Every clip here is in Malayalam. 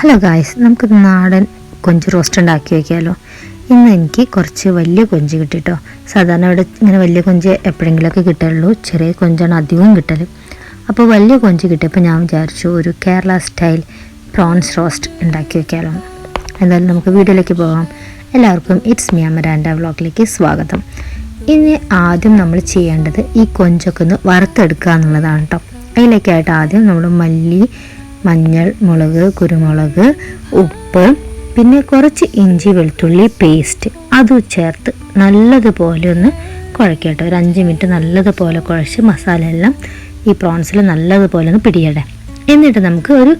ഹലോ ഗായ്സ് നമുക്ക് നാടൻ കൊഞ്ച് റോസ്റ്റ് ഉണ്ടാക്കി വയ്ക്കാമല്ലോ ഇന്ന് എനിക്ക് കുറച്ച് വലിയ കൊഞ്ച് കിട്ടിട്ടോ. സാധാരണ ഇവിടെ ഇങ്ങനെ വലിയ കൊഞ്ച് എപ്പോഴെങ്കിലുമൊക്കെ കിട്ടുള്ളൂ ചെറിയ കൊഞ്ചാണ് അധികവും കിട്ടൽ അപ്പോൾ വലിയ കൊഞ്ച് കിട്ടിയപ്പോൾ ഞാൻ വിചാരിച്ചു ഒരു കേരള സ്റ്റൈൽ പ്രോൺസ് റോസ്റ്റ് ഉണ്ടാക്കി വയ്ക്കാമല്ലോ എന്തായാലും നമുക്ക് വീഡിയോയിലേക്ക് പോകാം. എല്ലാവർക്കും ഇറ്റ്സ് മി അമരാൻഡ വ്ളോഗിലേക്ക് സ്വാഗതം. ഇനി ആദ്യം നമ്മൾ ചെയ്യേണ്ടത് ഈ കൊഞ്ചൊക്കെ ഒന്ന് വറുത്തെടുക്കുക എന്നുള്ളതാണ് കേട്ടോ അതിലേക്കായിട്ട് ആദ്യം നമ്മൾ മല്ലി മഞ്ഞൾ മുളക് കുരുമുളക് ഉപ്പ് പിന്നെ കുറച്ച് ഇഞ്ചി വെളുത്തുള്ളി പേസ്റ്റ് അതും ചേർത്ത് നല്ലതുപോലെ ഒന്ന് കുഴക്കട്ടെ ഒരു അഞ്ച് മിനിറ്റ് നല്ലതുപോലെ കുഴച്ച് മസാല എല്ലാം ഈ പ്രോൺസിൽ നല്ലതുപോലെ ഒന്ന് പിടിയടേ എന്നിട്ട് നമുക്ക് ഒരു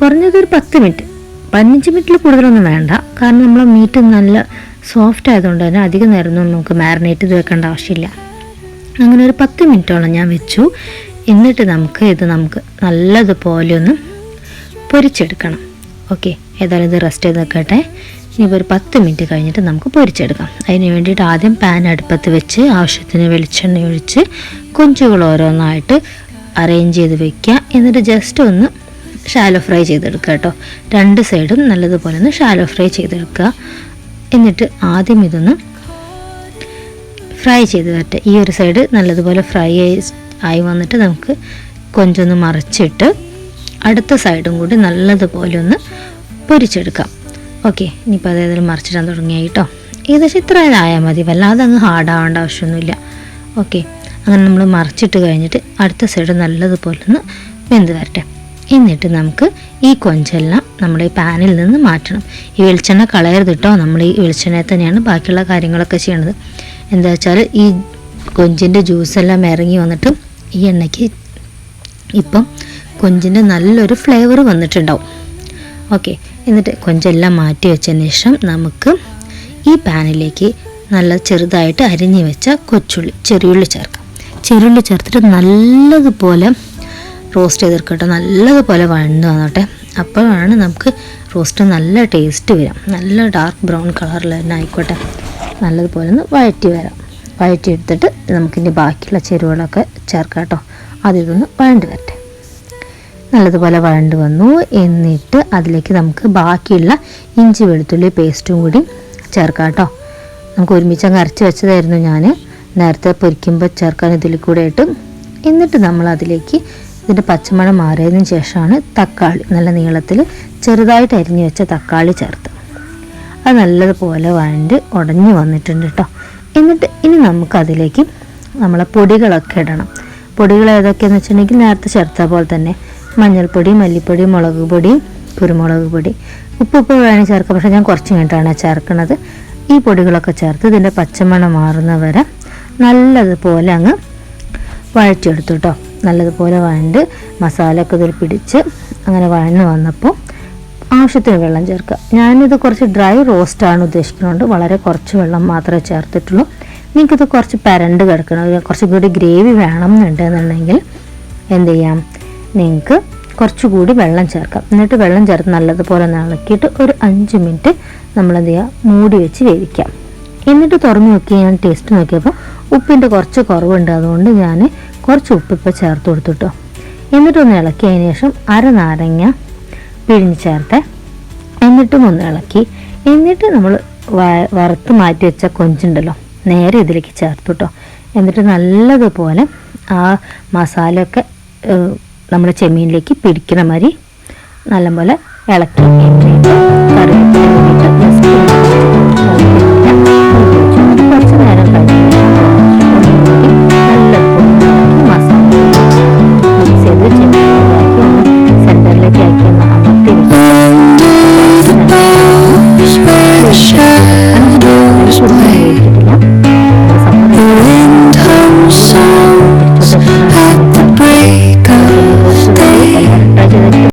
കുറഞ്ഞത് ഒരു പത്ത് മിനിറ്റ് പതിനഞ്ച് മിനിറ്റിൽ കൂടുതലൊന്നും വേണ്ട. കാരണം നമ്മൾ മീറ്റ് നല്ല സോഫ്റ്റ് ആയതുകൊണ്ട് തന്നെ അധികം നേരമൊന്നും നമുക്ക് മാരിനേറ്റ് ചെയ്ത് വെക്കേണ്ട ആവശ്യമില്ല. അങ്ങനെ ഒരു പത്ത് മിനിറ്റോളം ഞാൻ വെച്ചു. എന്നിട്ട് നമുക്ക് ഇത് നമുക്ക് നല്ലതുപോലെ ഒന്ന് പൊരിച്ചെടുക്കണം. ഓക്കെ ഏതായാലും ഇത് റെസ്റ്റ് ചെയ്ത് നിൽക്കട്ടെ. ഇനിയിപ്പോൾ ഒരു പത്ത് മിനിറ്റ് കഴിഞ്ഞിട്ട് നമുക്ക് പൊരിച്ചെടുക്കാം. അതിന് വേണ്ടിയിട്ട് ആദ്യം പാൻ അടുപ്പത്ത് വെച്ച് ആവശ്യത്തിന് വെളിച്ചെണ്ണ ഒഴിച്ച് കൊഞ്ചുകൾ ഓരോന്നായിട്ട് അറേഞ്ച് ചെയ്ത് വെക്കുക. എന്നിട്ട് ജസ്റ്റ് ഒന്ന് ഷാലോ ഫ്രൈ ചെയ്തെടുക്കുക കേട്ടോ. രണ്ട് സൈഡും നല്ലതുപോലെ ഒന്ന് ഷാലോ ഫ്രൈ ചെയ്തെടുക്കുക. എന്നിട്ട് ആദ്യം ഇതൊന്ന് ഫ്രൈ ചെയ്ത് വരട്ടെ. ഈ ഒരു സൈഡ് നല്ലതുപോലെ ഫ്രൈ ആയി വന്നിട്ട് നമുക്ക് കൊഞ്ചൊന്ന് മറിച്ചിട്ട് അടുത്ത സൈഡും കൂടി നല്ലതുപോലെ ഒന്ന് പൊരിച്ചെടുക്കാം. ഓക്കെ ഇനിയിപ്പോൾ അതേതായാലും മറിച്ചിടാൻ തുടങ്ങിയായി കേട്ടോ ഏകദേശം ഇത്ര ആയാൽ മതി. വല്ലാതെ അങ്ങ് ഹാർഡാവേണ്ട ആവശ്യമൊന്നുമില്ല. ഓക്കെ അങ്ങനെ നമ്മൾ മറിച്ചിട്ട് കഴിഞ്ഞിട്ട് അടുത്ത സൈഡ് നല്ലതുപോലെ ഒന്ന് വെന്ത് വരട്ടെ. എന്നിട്ട് നമുക്ക് ഈ കൊഞ്ചെല്ലാം നമ്മുടെ ഈ പാനിൽ നിന്ന് മാറ്റണം. ഈ വെളിച്ചെണ്ണ കളയരുത് കേട്ടോ നമ്മൾ ഈ വെളിച്ചെണ്ണയിൽ തന്നെയാണ് ബാക്കിയുള്ള കാര്യങ്ങളൊക്കെ ചെയ്യണത്. എന്താ വെച്ചാൽ ഈ കൊഞ്ചിന്റെ ജ്യൂസെല്ലാം ഇറങ്ങി വന്നിട്ട് ഈ എണ്ണയ്ക്ക് ഇപ്പം കൊഞ്ചിന്റെ നല്ലൊരു ഫ്ലേവർ വന്നിട്ടുണ്ടാവും. ഓക്കെ എന്നിട്ട് കൊഞ്ചെല്ലാം മാറ്റി വെച്ചതിന് ശേഷം നമുക്ക് ഈ പാനിലേക്ക് നല്ല ചെറുതായിട്ട് അരിഞ്ഞു വെച്ച കൊച്ചുള്ളി ചെറിയുള്ളി ചേർക്കാം. ചെറിയുള്ളി ചേർത്തിട്ട് നല്ലതുപോലെ റോസ്റ്റ് ചെയ്തെടുക്കട്ടെ. നല്ലതുപോലെ വഴന്നു വന്നോട്ടെ. അപ്പോഴാണ് നമുക്ക് റോസ്റ്റ് നല്ല ടേസ്റ്റ് വരാം. നല്ല ഡാർക്ക് ബ്രൗൺ കളറിൽ തന്നെ ആയിക്കോട്ടെ. നല്ലതുപോലെ ഒന്ന് വഴറ്റി വരാം. വഴറ്റി എടുത്തിട്ട് നമുക്കിനി ബാക്കിയുള്ള ചേരുവകളൊക്കെ ചേർക്കാം കേട്ടോ. അതിതൊന്ന് വഴണ്ട് വരട്ടെ. നല്ലതുപോലെ വഴണ്ട് വന്നു. എന്നിട്ട് അതിലേക്ക് നമുക്ക് ബാക്കിയുള്ള ഇഞ്ചി വെളുത്തുള്ളി പേസ്റ്റും കൂടി ചേർക്കാം കേട്ടോ. നമുക്ക് ഒരുമിച്ച് അങ്ങ് അരച്ച് വെച്ചതായിരുന്നു ഞാൻ നേരത്തെ പൊരിക്കുമ്പോൾ ചേർക്കാൻ ഇതിൽ കൂടെ ഇട്ട് എന്നിട്ട് നമ്മൾ അതിലേക്ക് ഇതിന്റെ പച്ചമണം മാറിയതിന് ശേഷമാണ് തക്കാളി നല്ല നീളത്തിൽ ചെറുതായിട്ട് അരിഞ്ഞു വെച്ച തക്കാളി ചേർത്ത്. അത് നല്ലതുപോലെ വഴണ്ട് ഉടഞ്ഞു വന്നിട്ടുണ്ട് കേട്ടോ. എന്നിട്ട് ഇനി നമുക്കതിലേക്ക് നമ്മളെ പൊടികളൊക്കെ ഇടണം. പൊടികൾ ഏതൊക്കെയാണെന്ന് വെച്ചിട്ടുണ്ടെങ്കിൽ നേരത്തെ ചേർത്ത പോലെ തന്നെ മഞ്ഞൾപ്പൊടി മല്ലിപ്പൊടി മുളക് പൊടി കുരുമുളക് പൊടി. ഉപ്പ് ഉപ്പ് വേണമെങ്കിൽ ചേർക്കാം. പക്ഷേ ഞാൻ കുറച്ച് കഴിഞ്ഞിട്ടാണ് ചേർക്കുന്നത്. ഈ പൊടികളൊക്കെ ചേർത്ത് ഇതിന്റെ പച്ചമണം മാറുന്ന വരെ നല്ലതുപോലെ അങ്ങ് വഴറ്റിയെടുത്തു കേട്ടോ നല്ലതുപോലെ വഴണ്ട് മസാലയൊക്കെ ഇതിൽ പിടിച്ച് അങ്ങനെ വഴന്ന് വന്നപ്പോൾ ആവശ്യത്തിന് വെള്ളം ചേർക്കുക. ഞാനിത് കുറച്ച് ഡ്രൈ റോസ്റ്റാണ് ഉദ്ദേശിക്കുന്നത് വളരെ കുറച്ച് വെള്ളം മാത്രമേ ചേർത്തിട്ടുള്ളൂ. നിങ്ങൾക്കിത് കുറച്ച് പരണ്ട് കിടക്കണം. കുറച്ചും കൂടി ഗ്രേവി വേണം എന്നുണ്ടെന്നുണ്ടെങ്കിൽ എന്ത് ചെയ്യാം? നിങ്ങൾക്ക് കുറച്ചുകൂടി വെള്ളം ചേർക്കാം. എന്നിട്ട് വെള്ളം ചേർത്ത് നല്ലതുപോലെ ഇളക്കിയിട്ട് ഒരു അഞ്ച് മിനിറ്റ് നമ്മൾ എന്ത് ചെയ്യുക മൂടി വെച്ച് വേവിക്കാം. എന്നിട്ട് തുറന്നു നോക്കി ഞാൻ ടേസ്റ്റ് നോക്കിയപ്പോൾ ഉപ്പിന്റെ കുറച്ച് കുറവുണ്ട്. അതുകൊണ്ട് ഞാൻ കുറച്ച് ഉപ്പ് ചേർത്ത് കൊടുത്തിട്ടോ. എന്നിട്ടൊന്ന് ഇളക്കിയതിന് ശേഷം അര നാരങ്ങ പിഴിഞ്ഞ് ചേർത്ത്. എന്നിട്ടും ഒന്ന് ഇളക്കി. എന്നിട്ട് നമ്മൾ വറുത്ത് മാറ്റി വെച്ച കൊഞ്ചുണ്ടല്ലോ നേരെ ഇതിലേക്ക് ചേർത്തു കേട്ടോ എന്നിട്ട് നല്ലതുപോലെ ആ മസാലയൊക്കെ നമ്മുടെ ചെമ്മീനിലേക്ക് പിടിക്കുന്ന മാതിരി നല്ലപോലെ ഇളക്കി ഇളക്കി